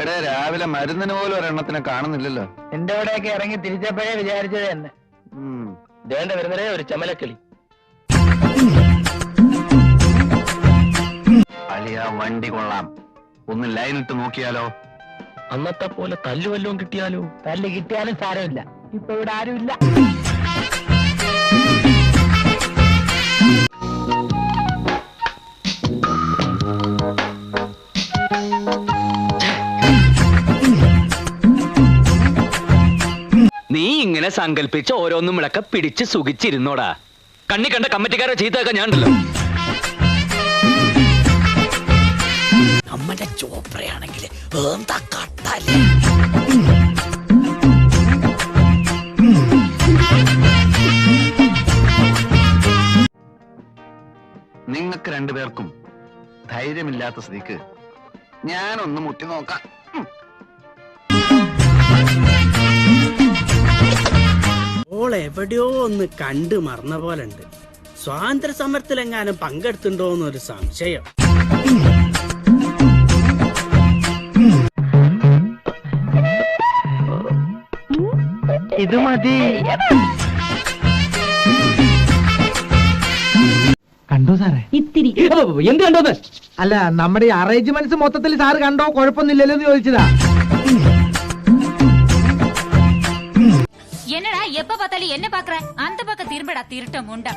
എടേ രാവിലെ മരുന്നിന് പോലും ഒരെണ്ണത്തിനെ കാണുന്നില്ലല്ലോ. എന്റെ കൂടെയൊക്കെ ഇറങ്ങി തിരിച്ചപ്പോഴേ വിചാരിച്ചത് തന്നെ. ദേണ്ട വരുന്നതേ ഒരു ചമലക്കിളി. അളിയ വണ്ടി കൊള്ളാം. ഒന്ന് ലൈനിട്ട് നോക്കിയാലോ? അന്നത്തെ പോലെ തല്ലു വല്ലതും കിട്ടിയാലോ? തല്ല് കിട്ടിയാലും സാരമില്ല. ഇപ്പൊ ഇവിടെ ആരുമില്ല. നീ ഇങ്ങനെ സങ്കല്പിച്ച ഓരോന്നും വിളക്ക പിടിച്ച് സുഖിച്ചിരുന്നോടാ. കണ്ണി കണ്ട കമ്മിറ്റിക്കാരെ ചീത്തയൊക്കെ ഞാനുണ്ടല്ലോ. നമ്മുടെ ചോപ്രയാണെങ്കിൽ കട്ടല്ലേ നിങ്ങൾക്ക് രണ്ടുപേർക്കും ധൈര്യമില്ലാത്ത സ്ഥിതിക്ക് ഞാനൊന്ന് മുട്ടി നോക്കാം. ഓൾ എവിടെയോ ഒന്ന് കണ്ടു മറന്ന പോലെ ഉണ്ട് സ്വാതന്ത്ര്യ സമരത്തിലെങ്ങാനും പങ്കെടുത്തുണ്ടോ എന്നൊരു സംശയം. ഇത് മതി. കണ്ടോ സാറേ? ഇത്തിരി. എന്ത് കണ്ടോന്ന്? അല്ല നമ്മുടെ ഈ അറേഞ്ച്മെന്റ്സ് മൊത്തത്തിൽ സാറ് കണ്ടോ? കുഴപ്പമൊന്നുമില്ലല്ലോ എന്ന് ചോദിച്ചതാ. எப்ப பார்த்தாலும் என்ன பாக்குற அந்த பக்கம் திரும்படா திருட்ட முண்டா.